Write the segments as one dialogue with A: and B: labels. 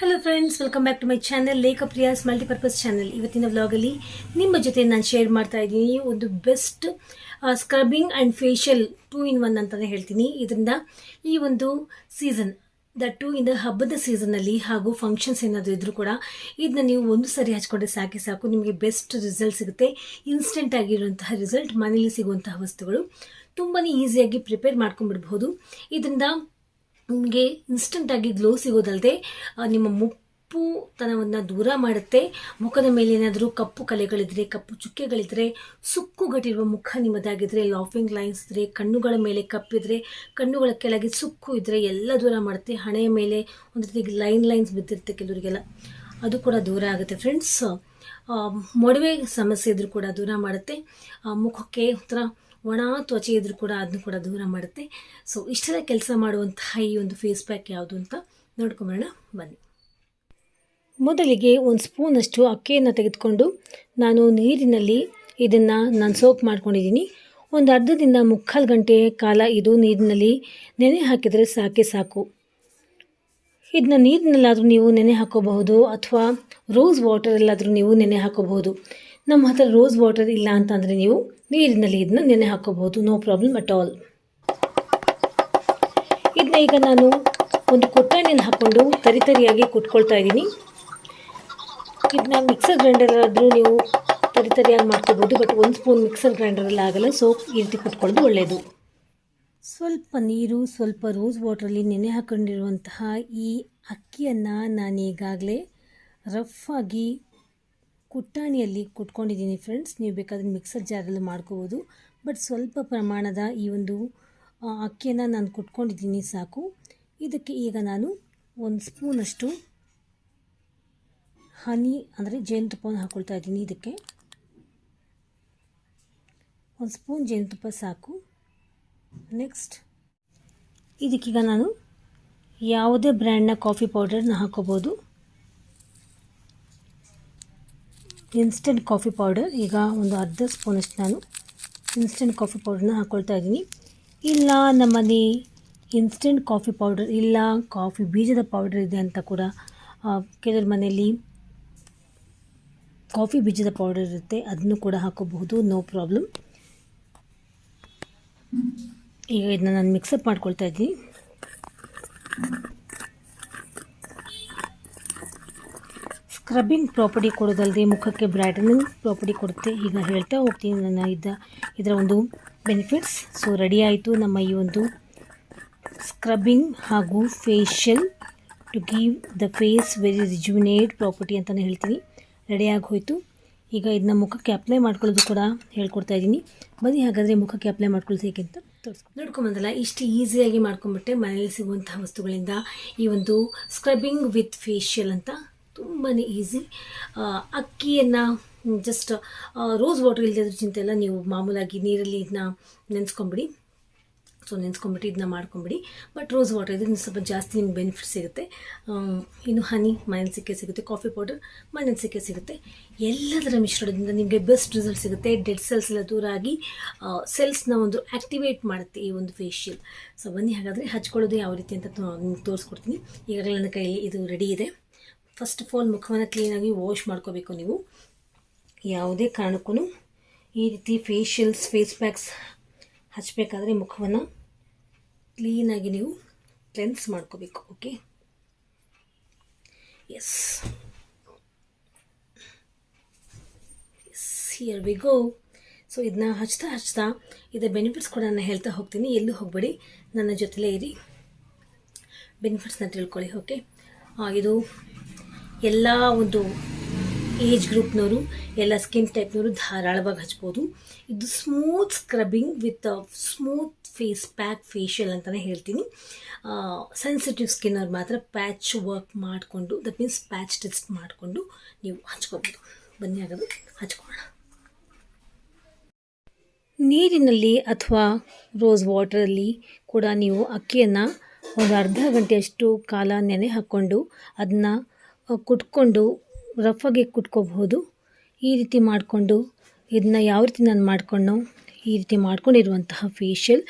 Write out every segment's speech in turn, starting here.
A: Hello friends welcome back to my channel ಲೇಖಪ್ರಿಯಾಸ್ multipurpose channel ಇವತ್ತಿನ ವ್ಲಾಗಲ್ಲಿ ನಿಮ್ಮ ಜೊತೆ ನಾನು ಶೇರ್ ಮಾಡ್ತಾ ಇದ್ದೀನಿ ಒಂದು best scrubbing and facial two in one ಅಂತಲೇ ಹೇಳ್ತೀನಿ. ಇದರಿಂದ ಈ ಒಂದು ಸೀಸನ್ ದ ಟು ಇನ್ ದ ಹಬ್ಬದ ಸೀಸನಲ್ಲಿ ಹಾಗೂ ಫಂಕ್ಷನ್ಸ್ ಏನಾದರೂ ಇದ್ದರೂ ಕೂಡ ಇದನ್ನ ನೀವು ಒಂದು ಸರಿ ಹಚ್ಕೊಂಡ್ರೆ ಸಾಕೆ ಸಾಕು. ನಿಮಗೆ ಬೆಸ್ಟ್ ರಿಸಲ್ಟ್ ಸಿಗುತ್ತೆ. ಇನ್ಸ್ಟೆಂಟ್ ಆಗಿರುವಂತಹ ರಿಸಲ್ಟ್ ಮನೇಲಿ ಸಿಗುವಂತಹ ವಸ್ತುಗಳು ತುಂಬಾ ಈಸಿಯಾಗಿ ಪ್ರಿಪೇರ್ ಮಾಡ್ಕೊಂಡ್ಬಿಡ್ಬಹುದು. ಇದರಿಂದ ನಿಮಗೆ ಇನ್ಸ್ಟಂಟಾಗಿ ಗ್ಲೋ ಸಿಗೋದಲ್ಲದೆ ನಿಮ್ಮ ಮುಪ್ಪು ತನವನ್ನು ದೂರ ಮಾಡುತ್ತೆ. ಮುಖದ ಮೇಲೆ ಏನಾದರೂ ಕಪ್ಪು ಕಲೆಗಳಿದ್ರೆ, ಕಪ್ಪು ಚುಕ್ಕೆಗಳಿದ್ರೆ ಸುಕ್ಕುಗಟ್ಟಿರುವ ಮುಖ ನಿಮ್ಮದಾಗಿದ್ರೆ ಲಾಫಿಂಗ್ ಲೈನ್ಸ್ ಇದ್ರೆ, ಕಣ್ಣುಗಳ ಮೇಲೆ ಕಪ್ಪಿದ್ರೆ ಕಣ್ಣುಗಳ ಕೆಳಗೆ ಸುಕ್ಕು ಇದ್ರೆ ಎಲ್ಲ ದೂರ ಮಾಡುತ್ತೆ. ಹಣೆಯ ಮೇಲೆ ಒಂದು ರೀತಿ ಲೈನ್ ಲೈನ್ಸ್ ಬಿದ್ದಿರುತ್ತೆ ಕೆಲವರಿಗೆಲ್ಲ. ಅದು ಕೂಡ ದೂರ ಆಗುತ್ತೆ ಫ್ರೆಂಡ್ಸ್ ಮೊಡವೆ ಸಮಸ್ಯೆ ಇದ್ರೂ ಕೂಡ ದೂರ ಮಾಡುತ್ತೆ. ಮುಖಕ್ಕೆ ಒಂಥರ ಒಣ ತ್ವಚೆ ಇದ್ರೂ ಕೂಡ ಅದನ್ನು ಕೂಡ ದೂರ ಮಾಡುತ್ತೆ. ಸೊ ಇಷ್ಟೆಲ್ಲ ಕೆಲಸ ಮಾಡುವಂತಹ ಈ ಒಂದು ಫೇಸ್ ಪ್ಯಾಕ್ ಯಾವುದು ಅಂತ ನೋಡ್ಕೊಂಬರೋಣ, ಬನ್ನಿ. ಮೊದಲಿಗೆ ಒಂದು ಸ್ಪೂನಷ್ಟು ಅಕ್ಕಿಯನ್ನು ತೆಗೆದುಕೊಂಡು ನಾನು ನೀರಿನಲ್ಲಿ ಇದನ್ನು ನಾನು ಸೋಪ್ ಮಾಡ್ಕೊಂಡಿದ್ದೀನಿ. ಒಂದು ಅರ್ಧದಿಂದ ಮುಕ್ಕಾಲು ಗಂಟೆ ಕಾಲ ಇದು ನೀರಿನಲ್ಲಿ ನೆನೆ ಹಾಕಿದರೆ ಸಾಕೆ ಸಾಕು. ಇದನ್ನ ನೀರಿನಲ್ಲಾದರೂ ನೀವು ನೆನೆ ಹಾಕೋಬಹುದು, ಅಥವಾ ರೋಸ್ ವಾಟರಲ್ಲಾದರೂ ನೀವು ನೆನೆ ಹಾಕೋಬಹುದು. ನಮ್ಮ ಹತ್ರ ರೋಸ್ ವಾಟರ್ ಇಲ್ಲ ಅಂತಂದರೆ ನೀವು ನೀರಿನಲ್ಲಿ ಇದನ್ನ ನೆನೆ ಹಾಕೋಬಹುದು. ನೋ ಪ್ರಾಬ್ಲಮ್ ಅಟ್ ಆಲ್ ಇದನ್ನ ಈಗ ನಾನು ಒಂದು ಕೊಟ್ಟಣಿಯಲ್ಲಿ ಹಾಕ್ಕೊಂಡು ತರಿ ತರಿಯಾಗಿ ಕುಟ್ಕೊಳ್ತಾ ಇದ್ದೀನಿ. ಇದನ್ನ ಮಿಕ್ಸರ್ ಗ್ರೈಂಡರಾದರೂ ನೀವು ತರಿ ತರಿಯಾಗಿ ಮಾಡ್ಕೋಬೋದು ಬಟ್ ಒಂದು ಸ್ಪೂನ್ ಮಿಕ್ಸರ್ ಗ್ರೈಂಡರಲ್ಲಿ ಆಗಲ್ಲ ಸೊ ಈ ರೀತಿ ಕುಟ್ಕೊಳ್ಳೋದು ಒಳ್ಳೆಯದು ಸ್ವಲ್ಪ ನೀರು, ಸ್ವಲ್ಪ ರೋಸ್ ವಾಟ್ರಲ್ಲಿ ನೆನೆ ಹಾಕೊಂಡಿರುವಂತಹ ಈ ಅಕ್ಕಿಯನ್ನು ನಾನು ಈಗಾಗಲೇ ರಫ್ ಆಗಿ ಕುಟ್ಟಾಣಿಯಲ್ಲಿ ಕುಟ್ಕೊಂಡಿದ್ದೀನಿ ಫ್ರೆಂಡ್ಸ್ ನೀವು ಬೇಕಾದರೆ ಮಿಕ್ಸರ್ ಜಾರಲ್ಲಿ ಮಾಡ್ಕೋಬೋದು. ಬಟ್ ಸ್ವಲ್ಪ ಪ್ರಮಾಣದ ಈ ಒಂದು ಅಕ್ಕಿಯನ್ನು ನಾನು ಕುಟ್ಕೊಂಡಿದ್ದೀನಿ ಸಾಕು. ಇದಕ್ಕೆ ಈಗ ನಾನು ಒಂದು ಸ್ಪೂನಷ್ಟು ಹನಿ ಅಂದರೆ ಜೇನುತುಪ್ಪವನ್ನು ಹಾಕ್ಕೊಳ್ತಾ ಇದ್ದೀನಿ ಇದಕ್ಕೆ. ಒಂದು ಸ್ಪೂನ್ ಜೇನುತುಪ್ಪ ಸಾಕು. ನೆಕ್ಸ್ಟ್ ಇದಕ್ಕೀಗ ನಾನು ಯಾವುದೇ ಬ್ರ್ಯಾಂಡ್ನ ಕಾಫಿ ಪೌಡರ್ನ ಹಾಕೋಬೋದು. ಇನ್ಸ್ಟೆಂಟ್ ಕಾಫಿ ಪೌಡರ್ ಈಗ ಒಂದು ಅರ್ಧ ಸ್ಪೂನಷ್ಟು ನಾನು ಇನ್ಸ್ಟೆಂಟ್ ಕಾಫಿ ಪೌಡರ್ನ ಹಾಕ್ಕೊಳ್ತಾ ಇದ್ದೀನಿ. ಇಲ್ಲ, ನಮ್ಮಲ್ಲಿ ಇನ್ಸ್ಟೆಂಟ್ ಕಾಫಿ ಪೌಡರ್ ಇಲ್ಲ ಕಾಫಿ ಬೀಜದ ಪೌಡರ್ ಇದೆ ಅಂತ ಕೂಡ ಕೆಲವ್ರ ಮನೆಯಲ್ಲಿ ಕಾಫಿ ಬೀಜದ ಪೌಡರ್ ಇರುತ್ತೆ. ಅದನ್ನು ಕೂಡ ಹಾಕೋಬಹುದು ನೋ ಪ್ರಾಬ್ಲಮ್ ಈಗ ಇದನ್ನ ನಾನು ಮಿಕ್ಸಪ್ ಮಾಡ್ಕೊಳ್ತಾ ಇದ್ದೀನಿ. ಸ್ಕ್ರಬ್ಬಿಂಗ್ ಪ್ರಾಪರ್ಟಿ ಕೊಡೋದಲ್ಲದೆ ಮುಖಕ್ಕೆ ಬ್ರೈಟನಿಂಗ್ ಪ್ರಾಪರ್ಟಿ ಕೊಡುತ್ತೆ. ಈಗ ಹೇಳ್ತಾ ಹೋಗ್ತೀನಿ ನನ್ನ ಇದ್ದ ಇದರ ಒಂದು ಬೆನಿಫಿಟ್ಸ್ ಸೊ ರೆಡಿ ಆಯಿತು ನಮ್ಮ ಈ ಒಂದು ಸ್ಕ್ರಬ್ಬಿಂಗ್ ಹಾಗೂ facial to give the face very rejuvenate property ಅಂತಲೇ ಹೇಳ್ತೀನಿ. ರೆಡಿಯಾಗಿ ಹೋಯಿತು. ಈಗ ಇದನ್ನ ಮುಖಕ್ಕೆ ಅಪ್ಲೈ ಮಾಡ್ಕೊಳ್ಳೋದು ಕೂಡ ಹೇಳ್ಕೊಡ್ತಾ ಇದ್ದೀನಿ. ಬನ್ನಿ ಹಾಗಾದರೆ ಮುಖಕ್ಕೆ ಅಪ್ಲೈ ಮಾಡ್ಕೊಳ್ಳೋದು ಹೇಗೆ ಅಂತ ನೋಡ್ಕೊಂಬಂದಲ್ಲ ಇಷ್ಟು ಈಸಿಯಾಗಿ ಮಾಡ್ಕೊಂಬಿಟ್ಟೆ ಮನೆಯಲ್ಲಿ ಸಿಗುವಂತಹ ವಸ್ತುಗಳಿಂದ ಈ ಒಂದು ಸ್ಕ್ರಬ್ಬಿಂಗ್ ವಿತ್ ಫೇಶಿಯಲ್ ಅಂತ ತುಂಬಾ ಈಸಿ ಅಕ್ಕಿಯನ್ನು ಜಸ್ಟ್ ರೋಸ್ ವಾಟರ್ ಇಲ್ಲದೆ ಚಿಂತೆ ಎಲ್ಲ ನೀವು ಮಾಮೂಲಾಗಿ ನೀರಲ್ಲಿ ಇದನ್ನ ನೆನೆಸ್ಕೊಂಬಿಡಿ. ಸೊ ನೆನೆಸ್ಕೊಂಬಿಟ್ಟು ಇದನ್ನ ಮಾಡ್ಕೊಂಬಿಡಿ. ಬಟ್ ರೋಸ್ ವಾಟರ್ ಇದರಿಂದ ಸ್ವಲ್ಪ ಜಾಸ್ತಿ ನಿಮ್ಗೆ ಬೆನಿಫಿಟ್ ಸಿಗುತ್ತೆ. ಇನ್ನು ಹನಿ ಮನೇಲಿ ಸಿಕ್ಕೇ ಸಿಗುತ್ತೆ. ಕಾಫಿ ಪೌಡರ್ ಮನೇಲಿ ಸಿಕ್ಕೇ ಸಿಗುತ್ತೆ. ಎಲ್ಲದರ ಮಿಶ್ರಣದಿಂದ ನಿಮಗೆ ಬೆಸ್ಟ್ ರಿಸಲ್ಟ್ ಸಿಗುತ್ತೆ. ಡೆಡ್ ಸೆಲ್ಸ್ ಎಲ್ಲ ದೂರ ಆಗಿ ಸೆಲ್ಸ್ನ ಒಂದು ಆ್ಯಕ್ಟಿವೇಟ್ ಮಾಡುತ್ತೆ ಈ ಒಂದು ಫೇಶಿಯಲ್ ಸೊ ಬನ್ನಿ, ಹಾಗಾದರೆ ಹಚ್ಕೊಳ್ಳೋದು ಯಾವ ರೀತಿ ಅಂತ ತೋರಿಸ್ಕೊಡ್ತೀನಿ. ಈಗಾಗಲೇ ನನ್ನ ಕೈಯಲ್ಲಿ ಇದು ರೆಡಿ ಇದೆ. ಫಸ್ಟ್ ಆಫ್ ಆಲ್ ಮುಖವನ್ನು ಕ್ಲೀನಾಗಿ ವಾಶ್ ಮಾಡ್ಕೋಬೇಕು ನೀವು. ಯಾವುದೇ ಕಾರಣಕ್ಕೂ ಈ ರೀತಿ ಫೇಶಿಯಲ್ಸ್ ಫೇಸ್ ಪ್ಯಾಕ್ಸ್ ಹಚ್ಚಬೇಕಾದ್ರೆ ಮುಖವನ್ನು ಕ್ಲೀನಾಗಿ ನೀವು ಕ್ಲೆನ್ಸ್ ಮಾಡ್ಕೋಬೇಕು okay yes yes here we go so ಇದನ್ನ ಹಚ್ತಾ ಹಚ್ತಾ ಇದರ ಬೆನಿಫಿಟ್ಸ್ ಕೂಡ ನಾನು ಹೇಳ್ತಾ ಹೋಗ್ತೀನಿ. ಎಲ್ಲೂ ಹೋಗಬೇಡಿ. ನನ್ನ ಜೊತೆಲೇ ಇರಿ. ಬೆನಿಫಿಟ್ಸ್ನ ತಿಳ್ಕೊಳ್ಳಿ ಓಕೆ ಇದು ಎಲ್ಲ ಒಂದು ಏಜ್ ಗ್ರೂಪ್ನವರು ಎಲ್ಲ ಸ್ಕಿನ್ ಟೈಪ್ನವರು ಧಾರಾಳವಾಗಿ ಹಚ್ಬೋದು. ಇದು smooth scrubbing with smooth face pack facial ಅಂತಲೇ ಹೇಳ್ತೀನಿ. ಸೆನ್ಸಿಟಿವ್ ಸ್ಕಿನ್ ಅವ್ರು ಮಾತ್ರ ಪ್ಯಾಚ್ ವರ್ಕ್ ಮಾಡಿಕೊಂಡು ದಟ್ ಮೀನ್ಸ್ ಪ್ಯಾಚ್ ಟೆಸ್ಟ್ ಮಾಡಿಕೊಂಡು ನೀವು ಹಚ್ಕೋಬೋದು. ಬನ್ನಿ ಆಗೋದು ಹಚ್ಕೊಳ್ಳೋಣ. ನೀರಿನಲ್ಲಿ ಅಥವಾ ರೋಸ್ ವಾಟರಲ್ಲಿ ಕೂಡ ನೀವು ಅಕ್ಕಿಯನ್ನು ಒಂದು ಅರ್ಧ ಗಂಟೆಯಷ್ಟು ಕಾಲ ನೆನೆ ಹಾಕ್ಕೊಂಡು ಅದನ್ನ ಕುಟ್ಕೊಂಡು ರಫಾಗಿ ಕುಟ್ಕೋಬಹುದು. ಈ ರೀತಿ ಮಾಡಿಕೊಂಡು ಇದನ್ನ ಯಾವ ರೀತಿ ನಾನು ಮಾಡಿಕೊಂಡು ಈ ರೀತಿ ಮಾಡ್ಕೊಂಡಿರುವಂತಹ facial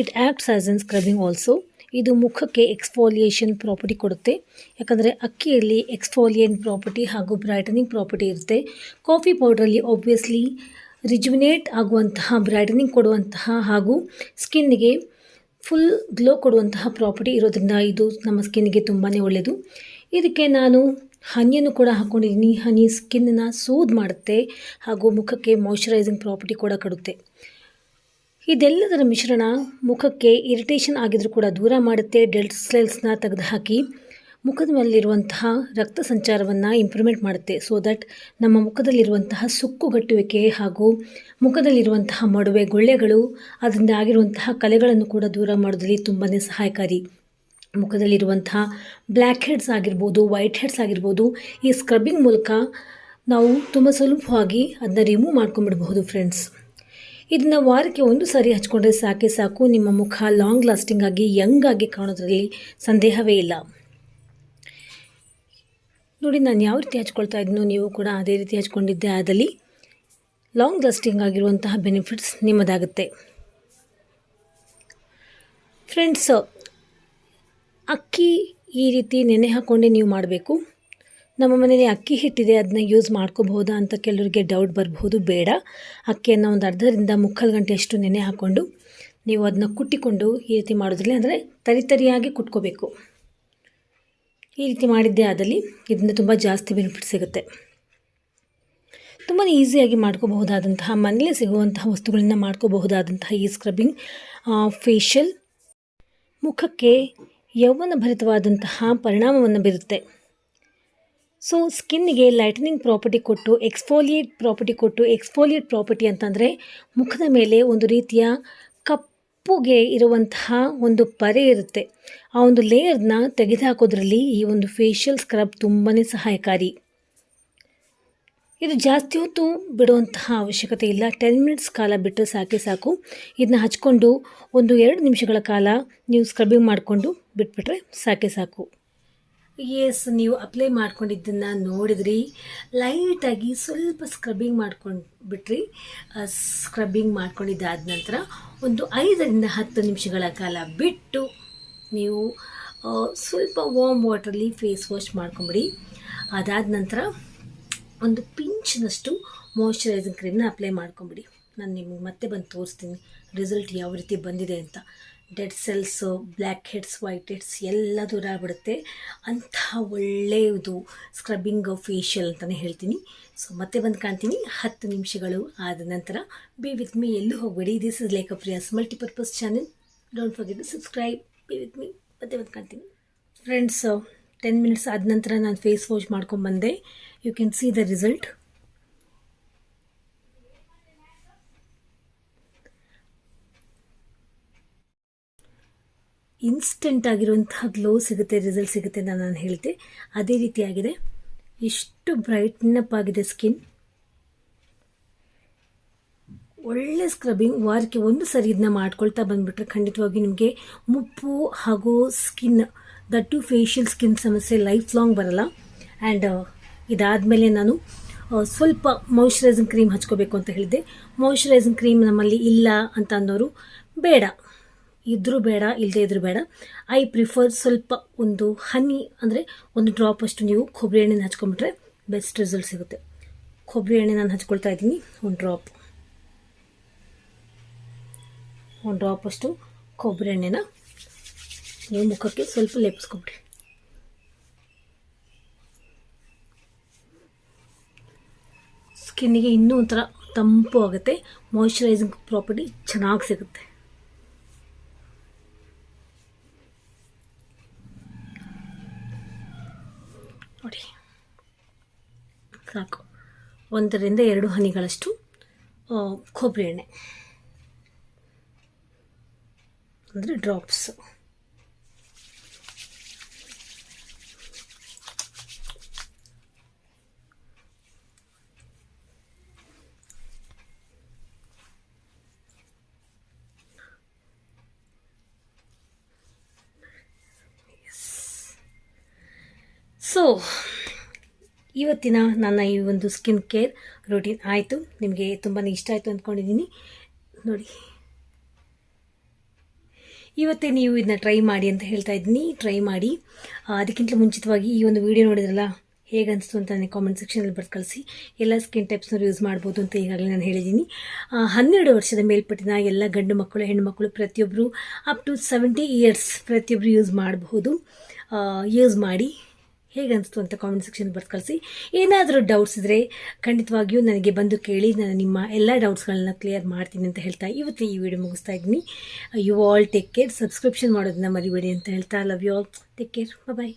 A: it acts as an scrubbing also ಇದು ಮುಖಕ್ಕೆ ಎಕ್ಸ್ಫೋಲಿಯೇಷನ್ ಪ್ರಾಪರ್ಟಿ ಕೊಡುತ್ತೆ. ಯಾಕಂದರೆ ಅಕ್ಕಿಯಲ್ಲಿ ಎಕ್ಸ್ಫೋಲಿಯನ್ ಪ್ರಾಪರ್ಟಿ ಹಾಗೂ ಬ್ರೈಟನಿಂಗ್ ಪ್ರಾಪರ್ಟಿ ಇರುತ್ತೆ. ಕಾಫಿ ಪೌಡ್ರಲ್ಲಿ ಆಬ್ವಿಯಸ್ಲಿ ರಿಜುವಿನೇಟ್ ಆಗುವಂತಹ ಬ್ರೈಟನಿಂಗ್ ಕೊಡುವಂತಹ ಹಾಗೂ ಸ್ಕಿನ್ನಿಗೆ ಫುಲ್ ಗ್ಲೋ ಕೊಡುವಂತಹ ಪ್ರಾಪರ್ಟಿ ಇರೋದ್ರಿಂದ ಇದು ನಮ್ಮ ಸ್ಕಿನ್ನಿಗೆ ತುಂಬಾ ಒಳ್ಳೆಯದು ಇದಕ್ಕೆ ನಾನು ಹನಿಯನ್ನು ಕೂಡ ಹಾಕ್ಕೊಂಡಿದ್ದೀನಿ ಹನಿ ಸ್ಕಿನ್ನ ಸೂದ್ ಮಾಡುತ್ತೆ ಹಾಗೂ ಮುಖಕ್ಕೆ ಮಾಯ್ಶ್ಚರೈಸಿಂಗ್ ಪ್ರಾಪರ್ಟಿ ಕೂಡ ಕೊಡುತ್ತೆ. ಇದೆಲ್ಲದರ ಮಿಶ್ರಣ ಮುಖಕ್ಕೆ ಇರಿಟೇಷನ್ ಆಗಿದ್ರೂ ಕೂಡ ದೂರ ಮಾಡುತ್ತೆ. ಡೆಡ್ ಸೆಲ್ಸ್ನ ತೆಗೆದುಹಾಕಿ ಮುಖದ ಮೇಲಿರುವಂತಹ ರಕ್ತ ಸಂಚಾರವನ್ನು ಇಂಪ್ರೂವ್ಮೆಂಟ್ ಮಾಡುತ್ತೆ. ಸೊ ದಟ್ ನಮ್ಮ ಮುಖದಲ್ಲಿರುವಂತಹ ಸುಕ್ಕುಗಟ್ಟುವಿಕೆ ಹಾಗೂ ಮುಖದಲ್ಲಿರುವಂತಹ ಮಡುವೆ, ಗುಳ್ಳೆಗಳು, ಅದರಿಂದ ಆಗಿರುವಂತಹ ಕಲೆಗಳನ್ನು ಕೂಡ ದೂರ ಮಾಡೋದ್ರಲ್ಲಿ ತುಂಬಾ ಸಹಾಯಕಾರಿ. ಮುಖದಲ್ಲಿರುವಂತಹ ಬ್ಲ್ಯಾಕ್ ಹೆಡ್ಸ್ ಆಗಿರ್ಬೋದು, ವೈಟ್ ಹೆಡ್ಸ್ ಆಗಿರ್ಬೋದು, ಈ ಸ್ಕ್ರಬ್ಬಿಂಗ್ ಮೂಲಕ ನಾವು ತುಂಬ ಸುಲಭವಾಗಿ ಅದನ್ನ ರಿಮೂವ್ ಮಾಡ್ಕೊಂಬಿಡ್ಬಹುದು ಫ್ರೆಂಡ್ಸ್. ಇದನ್ನು ವಾರಕ್ಕೆ ಒಂದು ಸಾರಿ ಹಚ್ಕೊಂಡ್ರೆ ಸಾಕೆ ಸಾಕು. ನಿಮ್ಮ ಮುಖ ಲಾಂಗ್ ಲಾಸ್ಟಿಂಗ್ ಆಗಿ, ಯಂಗ್ ಆಗಿ ಕಾಣೋದ್ರಲ್ಲಿ ಸಂದೇಹವೇ ಇಲ್ಲ. ನೋಡಿ, ನಾನು ಯಾವ ರೀತಿ ಹಚ್ಕೊಳ್ತಾ ಇದ್ನೋ ನೀವು ಕೂಡ ಅದೇ ರೀತಿ ಹಚ್ಕೊಂಡಿದ್ದೆ. ಆದಲ್ಲಿ ಲಾಂಗ್ ಲಾಸ್ಟಿಂಗ್ ಆಗಿರುವಂತಹ ಬೆನಿಫಿಟ್ಸ್ ನಿಮ್ಮದಾಗುತ್ತೆ. ಫ್ರೆಂಡ್ಸ್ ಅಕ್ಕಿ ಈ ರೀತಿ ನೆನೆ ಹಾಕ್ಕೊಂಡೆ ನೀವು ಮಾಡಬೇಕು. ನಮ್ಮ ಮನೇಲಿ ಅಕ್ಕಿ ಹಿಟ್ಟಿದೆ ಅದನ್ನ ಯೂಸ್ ಮಾಡ್ಕೋಬಹುದಾ ಅಂತ ಕೆಲವರಿಗೆ ಡೌಟ್ ಬರಬಹುದು, ಬೇಡ. ಅಕ್ಕಿಯನ್ನು ಒಂದು ಅರ್ಧದಿಂದ ಮುಕ್ಕಾಲು ಗಂಟೆಯಷ್ಟು ನೆನೆ ಹಾಕ್ಕೊಂಡು ನೀವು ಅದನ್ನ ಕುಟ್ಟಿಕೊಂಡು ಈ ರೀತಿ ಮಾಡೋದ್ರಲ್ಲಿ ಅಂದರೆ ತರಿತರಿಯಾಗಿ ಕುಟ್ಕೋಬೇಕು. ಈ ರೀತಿ ಮಾಡಿದ್ದೆ ಆದಲ್ಲಿ ಇದರಿಂದ ತುಂಬ ಜಾಸ್ತಿ ಬೆನಿಫಿಟ್ ಸಿಗುತ್ತೆ. ತುಂಬಾ ಈಸಿಯಾಗಿ ಮಾಡ್ಕೋಬಹುದಾದಂತಹ, ಮನೇಲಿ ಸಿಗುವಂತಹ ವಸ್ತುಗಳನ್ನು ಮಾಡ್ಕೋಬಹುದಾದಂತಹ ಈ ಸ್ಕ್ರಬ್ಬಿಂಗ್ ಫೇಶಿಯಲ್ ಮುಖಕ್ಕೆ ಯೌವನ ಭರಿತವಾದಂತಹ ಪರಿಣಾಮವನ್ನು ಬೀರುತ್ತೆ. ಸೊ ಸ್ಕಿನ್ನಿಗೆ ಲೈಟನಿಂಗ್ ಪ್ರಾಪರ್ಟಿ ಕೊಟ್ಟು ಎಕ್ಸ್ಫೋಲಿಯೇಟ್ ಪ್ರಾಪರ್ಟಿ ಕೊಟ್ಟು ಎಕ್ಸ್ಫೋಲಿಯೇಟ್ ಪ್ರಾಪರ್ಟಿ ಅಂತಂದರೆ ಮುಖದ ಮೇಲೆ ಒಂದು ರೀತಿಯ ಕಪ್ಪುಗೆ ಇರುವಂತಹ ಒಂದು ಪರೆ ಇರುತ್ತೆ. ಆ ಒಂದು ಲೇಯರ್ನ ತೆಗೆದುಹಾಕೋದ್ರಲ್ಲಿ ಈ ಒಂದು ಫೇಶಿಯಲ್ ಸ್ಕ್ರಬ್ ತುಂಬಾ ಸಹಾಯಕಾರಿ. ಇದು ಜಾಸ್ತಿ ಹೊತ್ತು ಬಿಡುವಂತಹ ಅವಶ್ಯಕತೆ ಇಲ್ಲ. ಟೆನ್ ಮಿನಿಟ್ಸ್ ಕಾಲ ಬಿಟ್ಟರೆ ಸಾಕೆ ಸಾಕು. ಇದನ್ನ ಹಚ್ಕೊಂಡು ಒಂದು ಎರಡು ನಿಮಿಷಗಳ ಕಾಲ ನೀವು ಸ್ಕ್ರಬ್ಬಿಂಗ್ ಮಾಡಿಕೊಂಡು ಬಿಟ್ಬಿಟ್ರೆ ಸಾಕೆ ಸಾಕು. ಎಸ್ ನೀವು ಅಪ್ಲೈ ಮಾಡ್ಕೊಂಡಿದ್ದನ್ನು ನೋಡಿದ್ರಿ. ಲೈಟಾಗಿ ಸ್ವಲ್ಪ ಸ್ಕ್ರಬ್ಬಿಂಗ್ ಮಾಡ್ಕೊಂಡು ಬಿಟ್ರಿ. ಸ್ಕ್ರಬ್ಬಿಂಗ್ ಮಾಡ್ಕೊಂಡಿದ್ದಾದ ನಂತರ ಒಂದು ಐದರಿಂದ ಹತ್ತು ನಿಮಿಷಗಳ ಕಾಲ ಬಿಟ್ಟು ನೀವು ಸ್ವಲ್ಪ ವಾಮ್ ವಾಟರ್ಲಿ ಫೇಸ್ ವಾಶ್ ಮಾಡ್ಕೊಂಬಿಡಿ. ಅದಾದ ನಂತರ ಒಂದು ಪಿಂಚ್ನಷ್ಟು ಮಾಯಿಶ್ಚರೈಸಿಂಗ್ ಕ್ರೀಮ್ನ ಅಪ್ಲೈ ಮಾಡ್ಕೊಂಬಿಡಿ. ನಾನು ನಿಮಗೆ ಮತ್ತೆ ಬಂದು ತೋರಿಸ್ತೀನಿ. ರಿಸಲ್ಟ್ ಯಾವ ರೀತಿ ಬಂದಿದೆ ಅಂತ. Dead cells blackheads whiteheads ಎಲ್ಲ ದೂರ ಆಗ್ಬಿಡುತ್ತೆ. ಅಂಥ ಒಳ್ಳೆಯದು ಸ್ಕ್ರಬ್ಬಿಂಗ್ ಫೇಶಿಯಲ್ ಅಂತಲೇ ಹೇಳ್ತೀನಿ. ಸೊ ಮತ್ತೆ ಬಂದು ಕಾಣ್ತೀನಿ. ಹತ್ತು ನಿಮಿಷಗಳು ಆದ ನಂತರ ಬಿ ವಿತ್ ಮೀ ಎಲ್ಲೂ ಹೋಗಬೇಡಿ. This is like a Priya's multipurpose channel don't forget to subscribe be with me ಮತ್ತೆ ಬಂದು ಕಾಣ್ತೀನಿ. ಫ್ರೆಂಡ್ಸ್ ಟೆನ್ ಮಿನಿಟ್ಸ್ ಆದ ನಂತರ ನಾನು ಫೇಸ್ ವಾಶ್ ಮಾಡ್ಕೊಂಬಂದೆ. You can see the result. Instant ಆಗಿರುವಂತಹ ಗ್ಲೋ ಸಿಗುತ್ತೆ ರಿಸಲ್ಟ್ ಸಿಗುತ್ತೆ ಅಂತ ನಾನು ಹೇಳ್ತೆ. ಅದೇ ರೀತಿಯಾಗಿದೆ. ಎಷ್ಟು ಬ್ರೈಟ್ನಪ್ ಆಗಿದೆ ಸ್ಕಿನ್ ಒಳ್ಳೆ ಸ್ಕ್ರಬ್ಬಿಂಗ್ ವಾರಕ್ಕೆ ಒಂದು ಸರಿ ಇದನ್ನ ಮಾಡ್ಕೊಳ್ತಾ ಬಂದ್ಬಿಟ್ರೆ ಖಂಡಿತವಾಗಿ ನಿಮಗೆ ಮುಪ್ಪು ಹಾಗೂ ಸ್ಕಿನ್ ದಟ್ಟು ಫೇಶಿಯಲ್ ಸ್ಕಿನ್ ಸಮಸ್ಯೆ ಲೈಫ್ ಲಾಂಗ್ ಬರಲ್ಲ ಆ್ಯಂಡ್ ಇದಾದಮೇಲೆ ನಾನು ಸ್ವಲ್ಪ ಮಾಯಿಶ್ಚರೈಸಿಂಗ್ ಕ್ರೀಮ್ ಹಚ್ಕೋಬೇಕು ಅಂತ ಹೇಳಿದೆ ಮಾಯಿಶ್ಚರೈಸಿಂಗ್ ಕ್ರೀಮ್ ನಮ್ಮಲ್ಲಿ ಇಲ್ಲ ಅಂತ ಅನ್ನೋರು ಬೇಡ. ಇದ್ದರೂ ಬೇಡ ಇಲ್ಲದೇ ಇದ್ರೂ ಬೇಡ. ಐ ಪ್ರಿಫರ್ ಸ್ವಲ್ಪ ಒಂದು ಹನಿ ಅಂದರೆ ಒಂದು ಡ್ರಾಪ್ ಅಷ್ಟು ನೀವು ಕೊಬ್ಬರಿ ಎಣ್ಣೆನ ಹಚ್ಕೊಂಬಿಟ್ರೆ ಬೆಸ್ಟ್ ರಿಸಲ್ಟ್ ಸಿಗುತ್ತೆ. ಕೊಬ್ಬರಿ ಎಣ್ಣೆ ನಾನು ಹಚ್ಕೊಳ್ತಾ ಇದ್ದೀನಿ, ಒಂದು ಡ್ರಾಪ್ ಒಂದು ಡ್ರಾಪ್ ಅಷ್ಟು ಕೊಬ್ಬರಿ ಎಣ್ಣೆನ ನೀವು ಮುಖಕ್ಕೆ ಸ್ವಲ್ಪ ಲೇಪಿಸ್ಕೊಬಿಡಿ ಸ್ಕಿನ್ನಿಗೆ ಇನ್ನೂ ಒಂಥರ ತಂಪು ಆಗುತ್ತೆ. ಮಾಯಿಶ್ಚರೈಸಿಂಗ್ ಪ್ರಾಪರ್ಟಿ ಚೆನ್ನಾಗಿ ಸಿಗುತ್ತೆ. ನೋಡಿ. ಸಾಕು. ಒಂದರಿಂದ ಎರಡು ಹನಿಗಳಷ್ಟು ಕೊಬ್ಬರಿ ಎಣ್ಣೆ. ಅಂದರೆ ಡ್ರಾಪ್ಸ್ ಸೊ ಇವತ್ತಿನ ನನ್ನ ಈ ಒಂದು ಸ್ಕಿನ್ ಕೇರ್ ರೂಟೀನ್ ಆಯಿತು. ನಿಮಗೆ ತುಂಬಾ ಇಷ್ಟ ಆಯಿತು ಅಂದ್ಕೊಂಡಿದ್ದೀನಿ ನೋಡಿ. ಇವತ್ತೇ ನೀವು ಇದನ್ನ ಟ್ರೈ ಮಾಡಿ ಅಂತ ಹೇಳ್ತಾ ಇದ್ದೀನಿ. ಟ್ರೈ ಮಾಡಿ. ಅದಕ್ಕಿಂತ ಮುಂಚಿತವಾಗಿ ಈ ಒಂದು ವಿಡಿಯೋ ನೋಡಿದ್ರಲ್ಲ ಹೇಗೆ ಅನಿಸ್ತು ಅಂತ ನನಗೆ ಕಾಮೆಂಟ್ ಸೆಕ್ಷನಲ್ಲಿ ಬರ್ದು ಕಳಿಸಿ. ಎಲ್ಲ ಸ್ಕಿನ್ ಟೈಪ್ಸ್ನವ್ರು ಯೂಸ್ ಮಾಡ್ಬೋದು ಅಂತ ಈಗಾಗಲೇ ನಾನು ಹೇಳಿದ್ದೀನಿ. ಹನ್ನೆರಡು ವರ್ಷದ ಮೇಲ್ಪಟ್ಟಿನ ಎಲ್ಲ ಗಂಡು ಮಕ್ಕಳು, ಹೆಣ್ಣು ಮಕ್ಕಳು ಪ್ರತಿಯೊಬ್ಬರು ಅಪ್ ಟು ಸೆವೆಂಟಿ ಇಯರ್ಸ್ ಪ್ರತಿಯೊಬ್ಬರು ಯೂಸ್ ಮಾಡಬಹುದು ಯೂಸ್ ಮಾಡಿ ಹೇಗೆ ಅನಿಸ್ತು ಅಂತ ಕಾಮೆಂಟ್ ಸೆಕ್ಷನ್ ಬರ್ದು ಕಳಿಸಿ. ಏನಾದರೂ ಡೌಟ್ಸ್ ಇದ್ದರೆ ಖಂಡಿತವಾಗಿಯೂ ನನಗೆ ಬಂದು ಕೇಳಿ, ನಾನು ನಿಮ್ಮ ಎಲ್ಲ ಡೌಟ್ಸ್ಗಳನ್ನ ಕ್ಲಿಯರ್ ಮಾಡ್ತೀನಿ ಅಂತ ಹೇಳ್ತಾ ಇವತ್ತು ಈ ವಿಡಿಯೋ ಮುಗಿಸ್ತಾ ಇದ್ದೀನಿ. You all take care subscription ಮಾಡೋದನ್ನ ಮರಿಬೇಡಿ ಅಂತ ಹೇಳ್ತಾ. Love you all take care bye